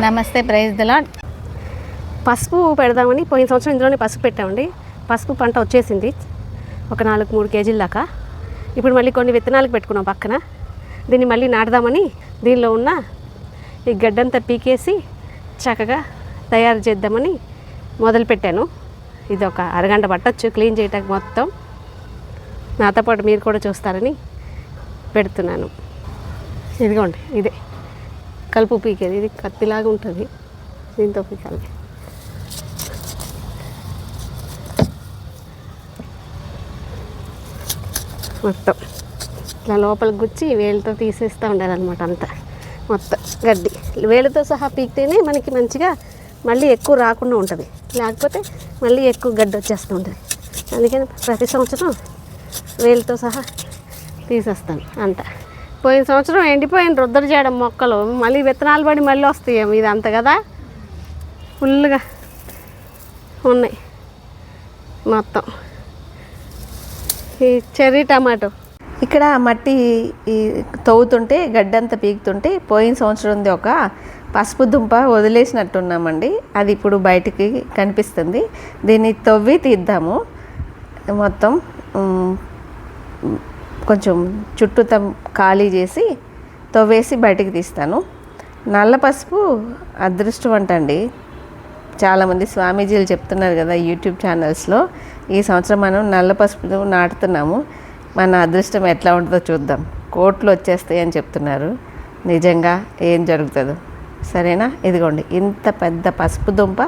నమస్తే ప్రైజ్ దిలా పసుపు పెడదామని పోయిన సంవత్సరం ఇందులోనే పసుపు పెట్టామండి. పసుపు పంట వచ్చేసింది ఒక నాలుగు మూడు కేజీల దాకా. ఇప్పుడు మళ్ళీ కొన్ని విత్తనాలకు పెట్టుకున్నాం పక్కన. దీన్ని మళ్ళీ నాటుదామని దీనిలో ఉన్న ఈ గడ్డంతా పీకేసి చక్కగా తయారు చేద్దామని మొదలుపెట్టాను ఇది ఒక అరగంట పట్టొచ్చు క్లీన్ చేయటానికి మొత్తం. నాతో పాటు మీరు కూడా చూస్తారని పెడుతున్నాను. ఇదిగోండి ఇదే. కలుపు పీకేది. ఇది కత్తిలాగా ఉంటుంది. దీంతో పీకాలి. మొత్తం. ఇట్లా లోపలికి గుచ్చి వేలుతో తీసేస్తూ ఉండాలన్నమాట అంతా. మొత్తం గడ్డి. వేలుతో సహా పీకితేనే మనకి మంచిగా మళ్ళీ ఎక్కువ రాకుండా ఉంటుంది. లేకపోతే మళ్ళీ ఎక్కువ గడ్డి వచ్చేస్తూ ఉంటుంది. అందుకని ప్రతి సంవత్సరం వేలుతో సహా తీసేస్తాను అంతా. పోయిన సంవత్సరం ఎండిపోయిన రుద్దరు చేయడం మొక్కలు. మళ్ళీ విత్తనాలు పడి మళ్ళీ వస్తాయేమో ఇది అంత కదా? ఫుల్గా ఉన్నాయి మొత్తం. ఈ చెర్రీ టమాటో. ఇక్కడ మట్టి తవ్వుతుంటే గడ్డంతా పీకుతుంటే పోయిన సంవత్సరంది ఒక పసుపు దుంప వదిలేసినట్టున్నామండి. అది ఇప్పుడు బయటికి కనిపిస్తుంది. దీన్ని తవ్వి తీద్దాము. మొత్తం కొంచెం చుట్టూత ఖాళీ చేసి తవ్వేసి బయటికి తీస్తాను. నల్ల పసుపు అదృష్టం అంటండి. చాలామంది స్వామీజీలు చెప్తున్నారు కదా యూట్యూబ్ ఛానల్స్లో ఈ సంవత్సరం మనం నల్ల పసుపు నాటుతున్నాము. మన అదృష్టం ఎట్లా ఉంటుందో చూద్దాం. కోట్లు వచ్చేస్తాయి అని చెప్తున్నారు. నిజంగా ఏం జరుగుతుందో. సరేనా? ఇదిగోండి ఇంత పెద్ద పసుపు దుంప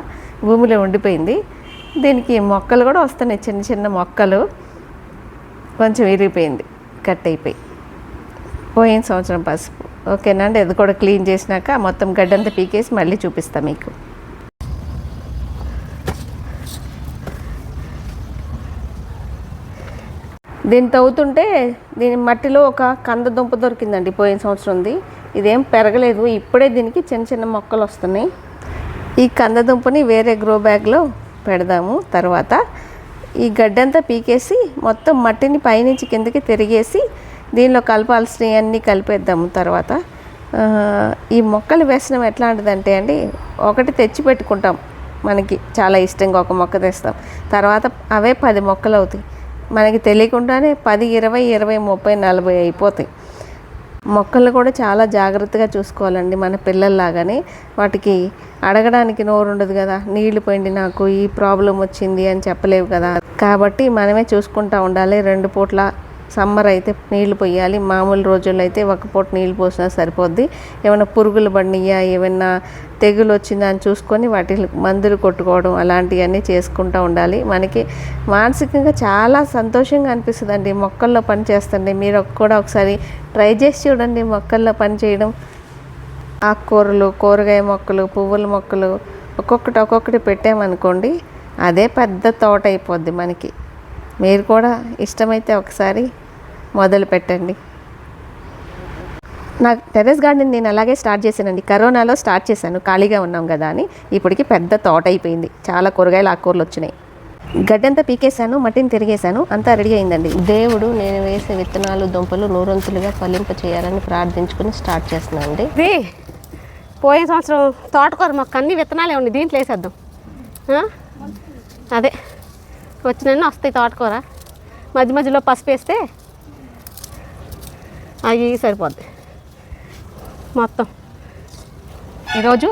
భూమిలో ఉండిపోయింది. దీనికి మొక్కలు కూడా వస్తున్నాయి. చిన్న చిన్న మొక్కలు కొంచెం విరిగిపోయింది కట్ అయిపోయి పోయిన సంవత్సరం పసుపు. ఓకేనా అండి? అది కూడా క్లీన్ చేసినాక మొత్తం గడ్డంతా పీకేసి మళ్ళీ చూపిస్తాను మీకు. దీన్ని తవ్వుతుంటే దీని మట్టిలో ఒక కంద దుంప దొరికిందండి పోయిన సంవత్సరంది. ఇదేం పెరగలేదు. ఇప్పుడే దీనికి చిన్న చిన్న మొక్కలు వస్తున్నాయి. ఈ కంద దుంపని వేరే గ్రో బ్యాగ్లో పెడదాము. తర్వాత ఈ గడ్డంతా పీకేసి మొత్తం మట్టిని పైనుంచి కిందకి తిరిగేసి దీనిలో కలపాల్సినవి అన్నీ కలిపేద్దాము తర్వాత. ఈ మొక్కలు వేసడం ఎట్లాంటిదంటే అండి ఒకటి తెచ్చి పెట్టుకుంటాం. మనకి చాలా ఇష్టంగా ఒక మొక్క తెస్తాం. తర్వాత అవే పది మొక్కలు అవుతాయి. మనకి తెలియకుండానే పది ఇరవై ఇరవై ముప్పై నలభై అయిపోతాయి. మొక్కలు కూడా చాలా జాగ్రత్తగా చూసుకోవాలండి మన పిల్లల్లాగానే. వాటికి అడగడానికి నోరు ఉండదు కదా. నీళ్ళు పోయింది నాకు ఈ ప్రాబ్లం వచ్చింది అని చెప్పలేవు కదా. కాబట్టి మనమే చూసుకుంటా ఉండాలి. రెండు పూట్ల సమ్మర్ అయితే నీళ్ళు పోయాలి. మామూలు రోజుల్లో అయితే ఒక పూట నీళ్ళు పోసినా సరిపోద్ది. ఏమైనా పురుగులు పడినయా? ఏమైనా తెగులు వచ్చిందా అని చూసుకొని వాటి మందులు కొట్టుకోవడం అలాంటివన్నీ చేసుకుంటూ ఉండాలి. మనకి మానసికంగా చాలా సంతోషంగా అనిపిస్తుందండి. మొక్కల్లో పని చేస్తుండే మీరు కూడా ఒకసారి ట్రై చేసి చూడండి మొక్కల్లో పని చేయడం. ఆకుకూరలు కూరగాయ మొక్కలు పువ్వుల మొక్కలు ఒక్కొక్కటి ఒక్కొక్కటి పెట్టామనుకోండి అదే పెద్ద తోట అయిపోద్ది మనకి. మీరు కూడా ఇష్టమైతే ఒకసారి మొదలు పెట్టండి. నా టెర్రస్ గార్డెన్ నేను అలాగే స్టార్ట్ చేశానండి. కరోనాలో స్టార్ట్ చేశాను. ఖాళీగా ఉన్నాం కదా అని. ఇప్పటికి పెద్ద తోట అయిపోయింది చాలా కూరగాయలు ఆకుకూరలు వచ్చినాయి. గడ్డంతా పీకేశాను మట్టిని తిరిగేశాను. అంతా రెడీ అయిందండి. దేవుడు నేను వేసే విత్తనాలు దుంపలు నూరంతులుగా ఫలింప చేయాలని ప్రార్థించుకుని స్టార్ట్ చేస్తున్నాను అండి ఇది పోయిన సంవత్సరం తోటకూర మొక్క అన్ని విత్తనాలే ఉన్నాయి. దీంట్లో వేసేద్దాం. అదే. వచ్చినన్నీ వస్తాయి తోటకూర. మధ్య మధ్యలో పసుపు వేస్తే అవి సరిపోద్ది. మొత్తం. ఈరోజు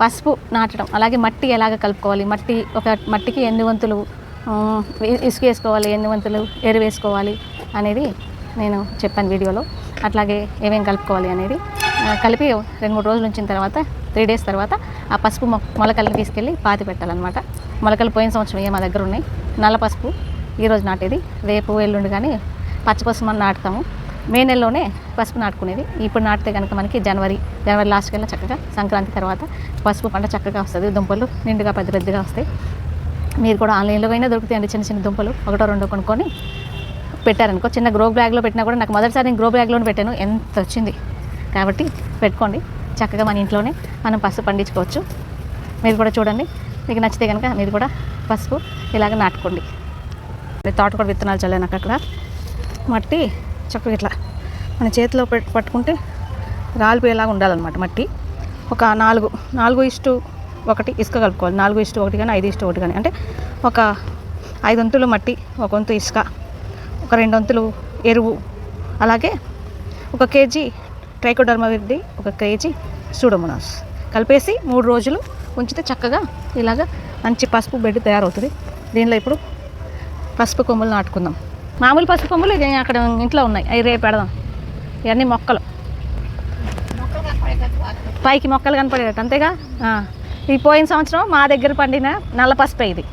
పసుపు నాటడం అలాగే మట్టి ఎలాగ కలుపుకోవాలి? మట్టి ఒక మట్టికి ఎన్ని వంతులు ఇసుక వేసుకోవాలి ఎన్ని వంతులు ఎరువు వేసుకోవాలి అనేది నేను చెప్పాను వీడియోలో. అట్లాగే ఏమేమి కలుపుకోవాలి అనేది కలిపి రెండు మూడు రోజులు ఉంచిన తర్వాత త్రీ డేస్ తర్వాత ఆ పసుపు మొ మొలకల్ని తీసుకెళ్ళి పాతి పెట్టాలన్నమాట. మొలకలు పోయిన సంవత్సరం ఏ మా దగ్గర ఉన్నాయి. నల్ల పసుపు ఈరోజు నాటేది. రేపు ఎల్లుండి కానీ పచ్చ పసుపు మనం నాటుతాము. మే నెలలోనే పసుపు నాటుకునేది. ఇప్పుడు నాటితే కనుక మనకి జనవరి జనవరి లాస్ట్ కల్లా చక్కగా సంక్రాంతి తర్వాత పసుపు పంట చక్కగా వస్తుంది. దుంపలు నిండుగా పెద్ద పెద్దగా వస్తాయి. మీరు కూడా ఆన్లైన్లో అయినా దొరుకుతాయండి చిన్న చిన్న దుంపలు. ఒకటో రెండో కొనుక్కొని పెట్టారనుకో. చిన్న గ్రో బ్యాగ్లో పెట్టినా కూడా నాకు మొదటిసారి నేను గ్రో బ్యాగ్లోనే పెట్టాను. ఎంత వచ్చింది? కాబట్టి పెట్టుకోండి. చక్కగా మన ఇంట్లోనే మనం పసుపు పండించుకోవచ్చు. మీరు కూడా చూడండి. మీకు నచ్చితే కనుక మీరు కూడా పసుపు ఇలాగ నాటుకోండి. తోటకూర విత్తనాలు చల్లాను అక్కడ మట్టి చక్కగా ఇట్లా మన చేతిలో పట్టుకుంటే రాలిపోయేలాగా ఉండాలన్నమాట మట్టి. ఒక నాలుగు నాలుగు ఇష్టు ఒకటి ఇసుక కలుపుకోవాలి. నాలుగు ఇష్టు ఒకటి కానీ ఐదు ఇష్టు ఒకటి కానీ. అంటే ఒక ఐదు వంతులు మట్టి ఒక వంతు ఇసుక ఒక రెండు వంతులు ఎరువు అలాగే ఒక కేజీ ట్రైకోడర్మావిడ్డి ఒక కేజీ సూడోమోనాస్. కలిపేసి మూడు రోజులు ఉంచితే చక్కగా ఇలాగా మంచి పసుపు బెడ్ తయారవుతుంది. దీనిలో ఇప్పుడు పసుపు కొమ్ములు నాటుకుందాం. మామూలు పసుపు కొమ్ములు అక్కడ ఇంట్లో ఉన్నాయి. అవి రేపు పెడదాం. ఇవన్నీ మొక్కలు. పైకి మొక్కలు కనపడేటట్టు. అంతేగా? ఈ పోయిన సంవత్సరం మా దగ్గర పండిన నల్ల పసుపు ఇది.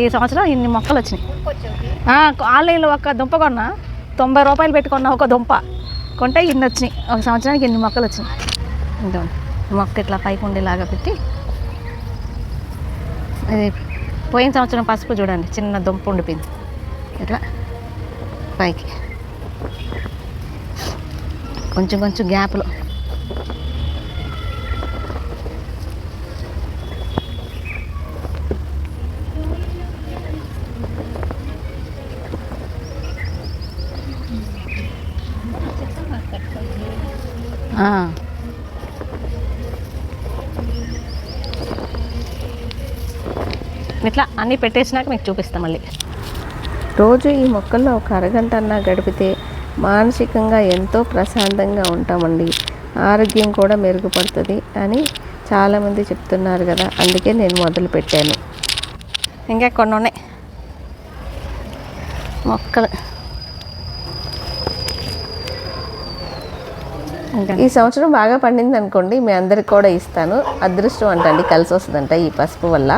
ఈ సంవత్సరం ఇన్ని మొక్కలు వచ్చినాయి. ఆన్లైన్లో ఒక దుంప కొన్నా. తొంభై రూపాయలు పెట్టుకున్న ఒక దుంప. కొంటే ఇన్ని వచ్చినాయి. ఒక సంవత్సరానికి ఎన్ని మొక్కలు వచ్చినాయి. ఇంత మొక్క ఇట్లా పైకి ఉండేలాగా పెట్టి అది పోయిన సంవత్సరం పసుపు చూడండి. చిన్న దుంప ఉండిపోయింది. ఇట్లా పైకి. కొంచెం కొంచెం గ్యాప్లో ఆ. ఇట్లా అన్నీ పెట్టేసినాక మీకు చూపిస్తాం మళ్ళీ. రోజు ఈ మొక్కల్లో ఒక అరగంట అన్నా గడిపితే మానసికంగా ఎంతో ప్రశాంతంగా ఉంటామండి. ఆరోగ్యం కూడా మెరుగుపడుతుంది అని చాలామంది చెప్తున్నారు కదా అందుకే నేను మొదలు పెట్టాను. ఇంకా కొన్ని ఉన్నాయి. మొక్కలు. ఈ సంవత్సరం బాగా పండింది అనుకోండి మీ అందరికి కూడా ఇస్తాను. అదృష్టం అంటండి కలిసి వస్తుందంట ఈ పసుపు వల్ల.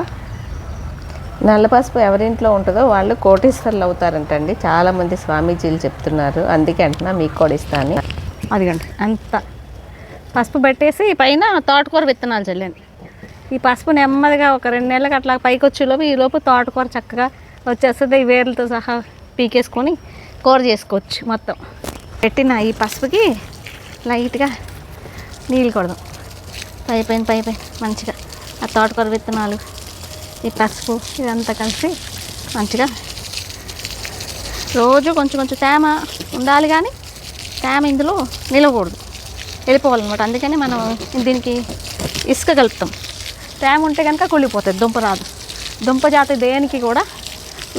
నల్ల పసుపు ఎవరింట్లో ఉంటుందో వాళ్ళు కోటీశ్వర్లు అవుతారంటండి. చాలామంది స్వామీజీలు చెప్తున్నారు. అందుకే అంటున్నా మీకు కూడా ఇస్తాను అదిగండి అంత. పసుపు పెట్టేసి పైన తోటకూర విత్తనాలు చల్లండి. ఈ పసుపు నెమ్మదిగా ఒక రెండు నెలలకు అట్లా పైకి వచ్చేలోపు ఈ లోపు తోటకూర చక్కగా వచ్చేస్తుంది. ఈ వేర్లతో సహా పీకేసుకొని కూర చేసుకోవచ్చు మొత్తం. పెట్టిన ఈ పసుపుకి లైట్గా నీళ్ళు కొడదాం. పై పైన పై పైన మంచిగా ఆ తోటకూర విత్తనాలు ఈ పసుపు ఇదంతా కలిసి మంచిగా రోజు కొంచెం కొంచెం తేమ ఉండాలి కానీ తేమ ఇందులో నిలవకూడదు వెళ్ళిపోవాలన్నమాట. అందుకని మనం దీనికి ఇసుక కలుపుతాం. తేమ ఉంటే కనుక కుళ్ళిపోతుంది దుంప రాదు. దుంప జాతి దేనికి కూడా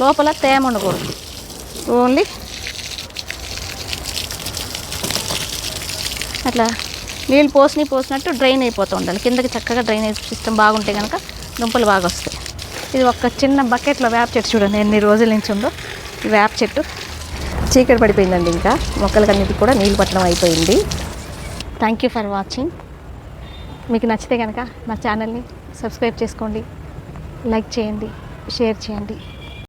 లోపల తేమ ఉండకూడదు. ఓన్లీ అట్లా నీళ్ళు పోసి పోసినట్టు డ్రైన్ అయిపోతూ ఉండాలి. కిందకి చక్కగా డ్రైనేజ్ సిస్టమ్ బాగుంటే కనుక దుంపలు బాగా వస్తాయి. ఇది ఒక చిన్న బకెట్లో వేప చెట్టు చూడండి ఎన్ని రోజుల నుంచి ఉందో. ఈ వేప చెట్టు చీకటి పడిపోయిందండి ఇంకా. మొక్కలకన్నిటి కూడా నీళ్ళు పట్టడం అయిపోయింది. థ్యాంక్ యూ ఫర్ వాచింగ్ మీకు నచ్చితే కనుక నా ఛానల్ని సబ్స్క్రైబ్ చేసుకోండి లైక్ చేయండి షేర్ చేయండి.